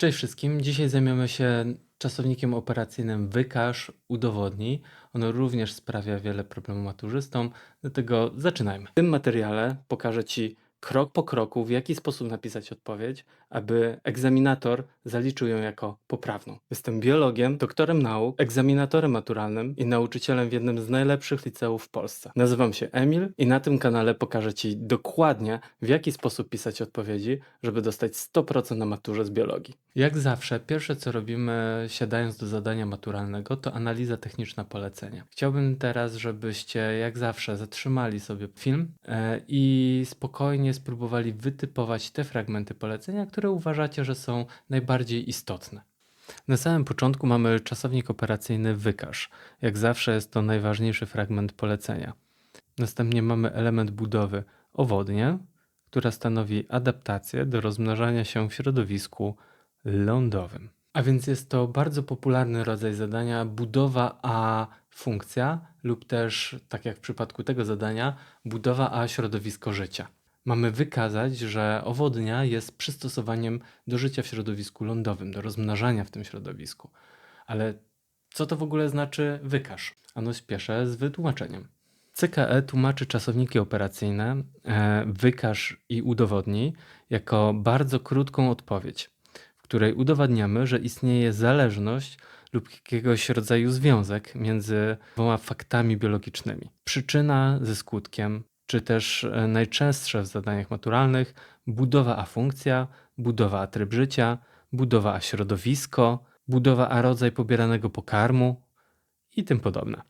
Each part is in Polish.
Cześć wszystkim. Dzisiaj zajmiemy się czasownikiem operacyjnym wykaż, udowodnij. Ono również sprawia wiele problemów maturzystom, dlatego zaczynajmy. W tym materiale pokażę Ci krok po kroku, w jaki sposób napisać odpowiedź, aby egzaminator zaliczył ją jako poprawną. Jestem biologiem, doktorem nauk, egzaminatorem maturalnym i nauczycielem w jednym z najlepszych liceów w Polsce. Nazywam się Emil i na tym kanale pokażę Ci dokładnie, w jaki sposób pisać odpowiedzi, żeby dostać 100% na maturze z biologii. Jak zawsze, pierwsze co robimy, siadając do zadania maturalnego, to analiza techniczna polecenia. Chciałbym teraz, żebyście, jak zawsze, zatrzymali sobie film e, i spokojnie spróbowali wytypować te fragmenty polecenia, które uważacie, że są najbardziej istotne. Na samym początku mamy czasownik operacyjny wykaż. Jak zawsze jest to najważniejszy fragment polecenia. Następnie mamy element budowy owodnie, która stanowi adaptację do rozmnażania się w środowisku lądowym. A więc jest to bardzo popularny rodzaj zadania budowa a funkcja lub też, tak jak w przypadku tego zadania, budowa a środowisko życia. Mamy wykazać, że owodnia jest przystosowaniem do życia w środowisku lądowym, do rozmnażania w tym środowisku. Ale co to w ogóle znaczy wykaż? Ano spieszę z wytłumaczeniem. CKE tłumaczy czasowniki operacyjne e, wykaż i udowodnij jako bardzo krótką odpowiedź, w której udowadniamy, że istnieje zależność lub jakiegoś rodzaju związek między dwoma faktami biologicznymi. Przyczyna ze skutkiem, czy też e, najczęstsze w zadaniach maturalnych budowa a funkcja, budowa a tryb życia, budowa a środowisko, budowa a rodzaj pobieranego pokarmu i tym podobne.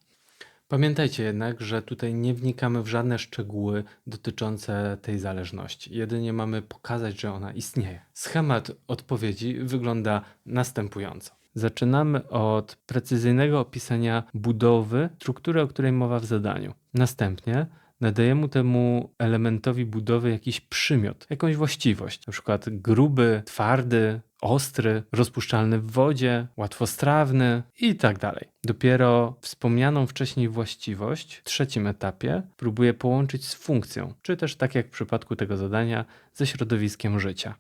Pamiętajcie jednak, że tutaj nie wnikamy w żadne szczegóły dotyczące tej zależności. Jedynie mamy pokazać, że ona istnieje. Schemat odpowiedzi wygląda następująco. Zaczynamy od precyzyjnego opisania budowy struktury, o której mowa w zadaniu. Następnie nadajemy temu elementowi budowy jakiś przymiot, jakąś właściwość, na przykład gruby, twardy, ostry, rozpuszczalny w wodzie, łatwostrawny i tak dalej. Dopiero wspomnianą wcześniej właściwość w trzecim etapie próbuję połączyć z funkcją, czy też tak jak w przypadku tego zadania, ze środowiskiem życia.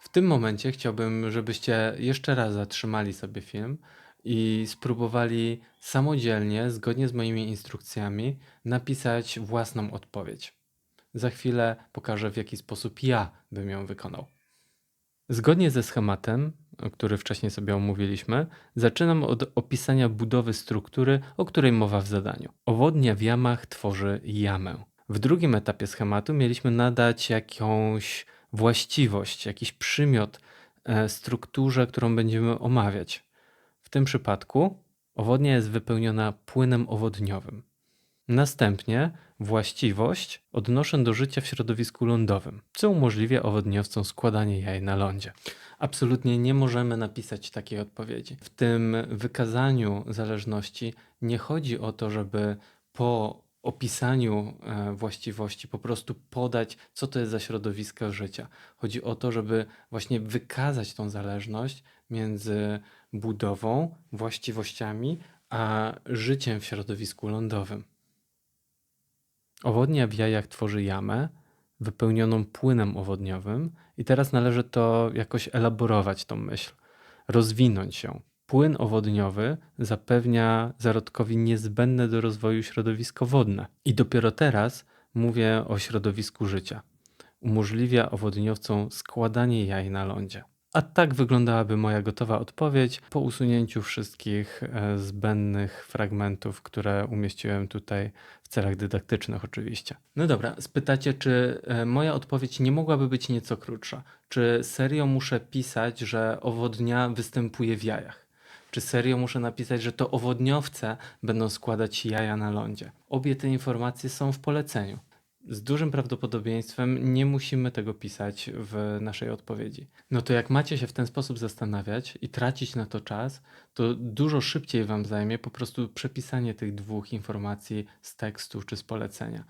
W tym momencie chciałbym, żebyście jeszcze raz zatrzymali sobie film i spróbowali samodzielnie, zgodnie z moimi instrukcjami, napisać własną odpowiedź. Za chwilę pokażę, w jaki sposób ja bym ją wykonał. Zgodnie ze schematem, który wcześniej sobie omówiliśmy, zaczynam od opisania budowy struktury, o której mowa w zadaniu. Owodnia w jamach tworzy jamę. W drugim etapie schematu mieliśmy nadać jakąś właściwość, jakiś przymiot e, strukturze, którą będziemy omawiać. W tym przypadku owodnia jest wypełniona płynem owodniowym. Następnie właściwość odnoszę do życia w środowisku lądowym, co umożliwia owodniowcom składanie jaj na lądzie. Absolutnie nie możemy napisać takiej odpowiedzi. W tym wykazaniu zależności nie chodzi o to, żeby po opisaniu e, właściwości po prostu podać, co to jest za środowisko życia. Chodzi o to, żeby właśnie wykazać tą zależność między budową, właściwościami, a życiem w środowisku lądowym. Owodnia w jajach tworzy jamę wypełnioną płynem owodniowym, i teraz należy to jakoś elaborować, tą myśl, rozwinąć ją. Płyn owodniowy zapewnia zarodkowi niezbędne do rozwoju środowisko wodne. I dopiero teraz mówię o środowisku życia. Umożliwia owodniowcom składanie jaj na lądzie. A tak wyglądałaby moja gotowa odpowiedź po usunięciu wszystkich e, zbędnych fragmentów, które umieściłem tutaj w celach dydaktycznych, oczywiście. No dobra, spytacie, czy e, moja odpowiedź nie mogłaby być nieco krótsza? Czy serio muszę pisać, że owodnia występuje w jajach? Czy serio muszę napisać, że to owodniowce będą składać jaja na lądzie? Obie te informacje są w poleceniu z dużym prawdopodobieństwem nie musimy tego pisać w naszej odpowiedzi. No to jak macie się w ten sposób zastanawiać i tracić na to czas, to dużo szybciej Wam zajmie po prostu przepisanie tych dwóch informacji z tekstu czy z polecenia.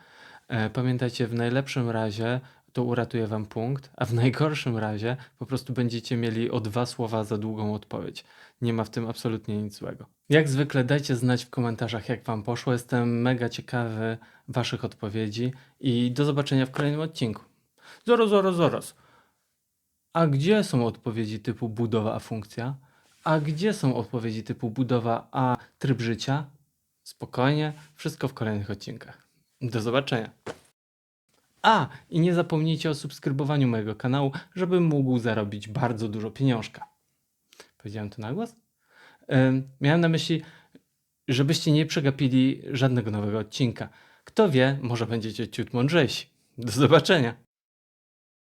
E, pamiętajcie, w najlepszym razie to uratuje Wam punkt, a w najgorszym razie po prostu będziecie mieli o dwa słowa za długą odpowiedź. Nie ma w tym absolutnie nic złego. Jak zwykle dajcie znać w komentarzach, jak Wam poszło. Jestem mega ciekawy Waszych odpowiedzi i do zobaczenia w kolejnym odcinku. Zaraz, zaraz, zaraz. A gdzie są odpowiedzi typu budowa a funkcja? A gdzie są odpowiedzi typu budowa a tryb życia? Spokojnie, wszystko w kolejnych odcinkach. Do zobaczenia. A, i nie zapomnijcie o subskrybowaniu mojego kanału, żebym mógł zarobić bardzo dużo pieniążka. Powiedziałem to na głos? Ym, miałem na myśli, żebyście nie przegapili żadnego nowego odcinka. Kto wie, może będziecie ciut mądrzejsi. Do zobaczenia.